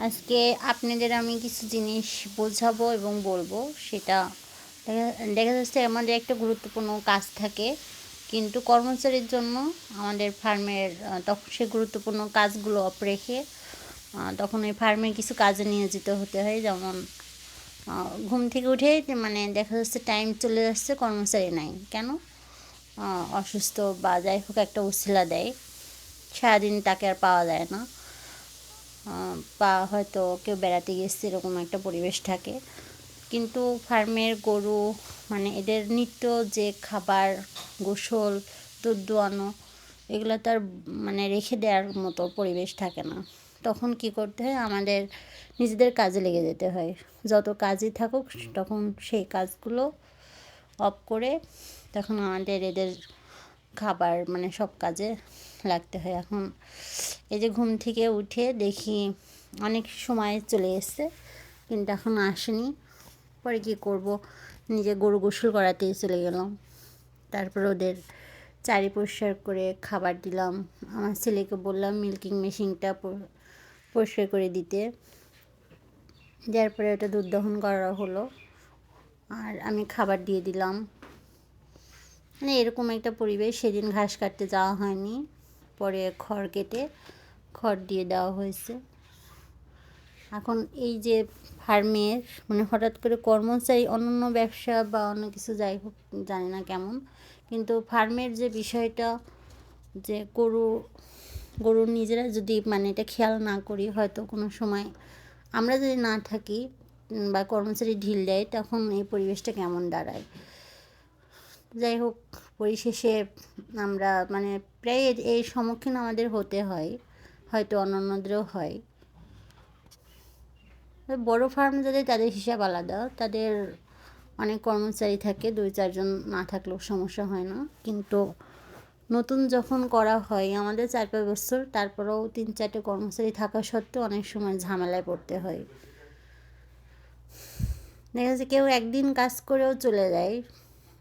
আজকে আপনাদের আমি কিছু জিনিস বোঝাবো এবং বলব, সেটা দেখা- যাচ্ছে আমাদের একটা গুরুত্বপূর্ণ কাজ থাকে, কিন্তু কর্মচারীর জন্য আমাদের ফার্মের তখন সে গুরুত্বপূর্ণ কাজগুলো অফ রেখে তখন ওই ফার্মের কিছু কাজে নিয়োজিত হতে হয়, যেমন ঘুম থেকে উঠে মানে দেখা যাচ্ছে টাইম চলে যাচ্ছে, কর্মচারী নাই। কেন? অসুস্থ বা যাই হোক একটা উশিলা দেয়, সারাদিন তাকে আর পাওয়া যায় না। বা হয়তো কেউ বেড়াতে গেছে, এরকম একটা পরিবেশ থাকে। কিন্তু ফার্মের গরু মানে এদের নিত্য যে খাবার, গোসল, দুধ দোয়ানো, এগুলো তার মানে রেখে দেওয়ার মতো পরিবেশ থাকে না। তখন কি করতে হয়? আমাদের নিজেদের কাজে লেগে যেতে হয়। যত কাজই থাকুক, তখন সেই কাজগুলো অফ করে তখন আমাদের এদের খাবার মানে সব কাজে লাগতে হয় এখন। এই যে ঘুম থেকে উঠে দেখি অনেক সময় চলে এসছে, কিন্তু এখন আসেনি। পরে কী করব? নিজে গরু গোসল করাতেই চলে গেলাম। তারপর ওদের চারি পরিষ্কার করে খাবার দিলাম। আমার ছেলেকে বললাম, মিল্কিং মেশিনটা পরিষ্কার করে দিতে। যার পরে ওটা দুধ দহন করা হলো। আর আমি খাবার দিয়ে দিলাম। মানে এরকম একটা পরিবেশ, সেদিন ঘাস কাটতে যাওয়া হয়নি, পরে খড় কেটে খড় দিয়ে দেওয়া হয়েছে। এখন এই যে ফার্মের মানে হঠাৎ করে কর্মচারী, অন্যান্য ব্যবসা বা অন্য কিছু যাই হোক, জানি না কেমন, কিন্তু ফার্মের যে বিষয়টা, যে গরু গরু নিজেরা যদি মানে এটা খেয়াল না করি, হয়তো কোনো সময় আমরা যদি না থাকি বা কর্মচারী ঢিল দেয়, তখন এই পরিবেশটা কেমন দাঁড়ায়? যাই হোক, পরিশেষে আমরা মানে প্রায় এই সম্মুখীন আমাদের হতে হয়, হয়তো অন্যান্যদেরও হয়। বড় ফার্ম যাদের তাদের হিসাব আলাদা, তাদের অনেক কর্মচারী থাকে, দুই, চারজন না থাকলেও সমস্যা হয় না। কিন্তু নতুন যখন করা হয়, আমাদের চার, পাঁচ বছর, তারপরেও তিন, চারটে কর্মচারী থাকা সত্ত্বেও অনেক সময় ঝামেলায় পড়তে হয়। দেখা যাচ্ছে কেউ একদিন কাজ করেও চলে যায়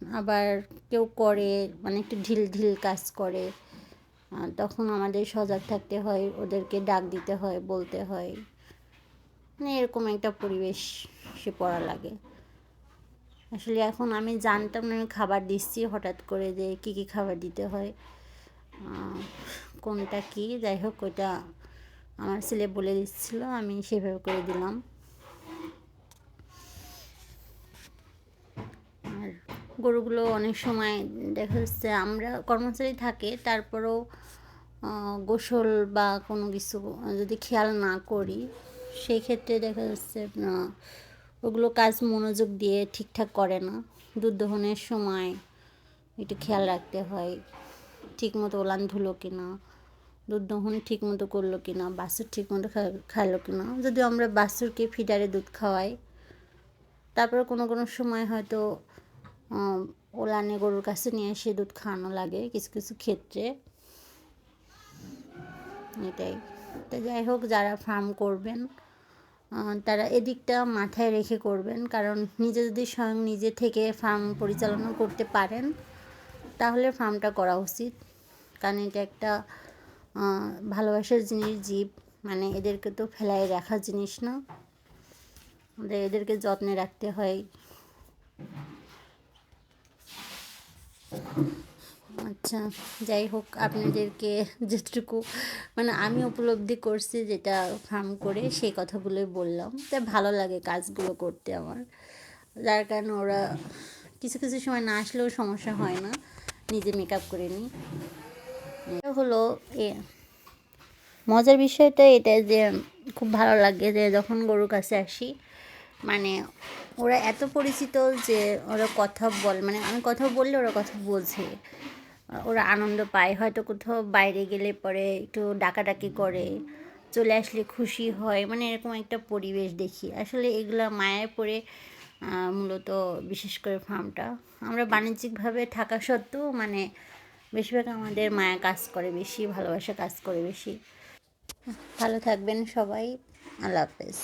আবার কেউ করে মানে একটু ঢিল ঢিল কাজ করে তখন আমাদের সজাগ থাকতে হয়, ওদেরকে ডাক দিতে হয়, বলতে হয়। মানে এরকম একটা পরিবেশ সে পড়া লাগে। আসলে এখন আমি জানতাম না আমি খাবার দিচ্ছি, হঠাৎ করে যে কী কী খাবার দিতে হয় কোনটা কি, যাই হোক ওইটা আমার ছেলে বলে দিচ্ছিল, আমি সেভাবে করে দিলাম আর গরুগুলো অনেক সময় দেখা যাচ্ছে আমরা কর্মচারী থাকে, তারপরেও গোসল বা কোনো কিছু যদি খেয়াল না করি, সেই ক্ষেত্রে দেখা যাচ্ছে ওগুলো কাজ মনোযোগ দিয়ে ঠিকঠাক করে না। দুধ দহনের সময় একটু খেয়াল রাখতে হয় ঠিক মতো ওলান ধুলো কি না দুধ দহন ঠিক মতো করল কি না বাছুর ঠিক মতো খাইলো কি না যদিও আমরা বাছুরকে ফিডারে দুধ খাওয়াই, তারপরে কোনো কোনো সময় হয়তো ওলানে গরুর কাছে, নিয়ে এসে দুধ খাওয়ানো লাগে কিছু কিছু ক্ষেত্রে। এটাই। তো যাই হোক, যারা ফার্ম করবেন তারা এদিকটা মাথায় রেখে করবেন। কারণ নিজে যদি স্বয়ং নিজে থেকে ফার্ম পরিচালনা করতে পারেন, তাহলে ফার্মটা করা উচিত। কারণ এটা একটা ভালোবাসার জিনিস, জীব। মানে এদেরকে তো ফেলায় রাখার জিনিস না। এদেরকে যত্নে রাখতে হয়। আচ্ছা যাই হোক আপনাদেরকে যেটুকু মানে আমি উপলব্ধি করছি যেটা ফার্ম করে সেই কথাগুলোই বললাম। তাই ভালো লাগে কাজগুলো করতে আমার। যার কারণে ওরা কিছু কিছু সময় না আসলেও সমস্যা হয় না, নিজে মেকআপ করে নিই। এটা হলো এ, মজার বিষয়টা এটা যে খুব ভালো লাগে যে যখন গরুর কাছে আসি মানে ওরা এত পরিচিত যে ওরা কথা বল মানে আমি কথা বললে ওরা কথা বোঝে। ওরা আনন্দ পায়, হয়তো কোথাও বাইরে গেলে পরে একটু ডাকাডাকি করে, চলে আসলে খুশি হয় মানে এরকম একটা পরিবেশ দেখি। আসলে এগুলো মায়ায় পড়ে মূলত বিশেষ করে ফার্মটা। আমরা বাণিজ্যিকভাবে থাকা সত্ত্বেও মানে বেশিরভাগ আমাদের মায়া কাজ করে বেশি, ভালোবাসা কাজ করে বেশি। ভালো থাকবেন সবাই, আল্লাহ হাফেজ।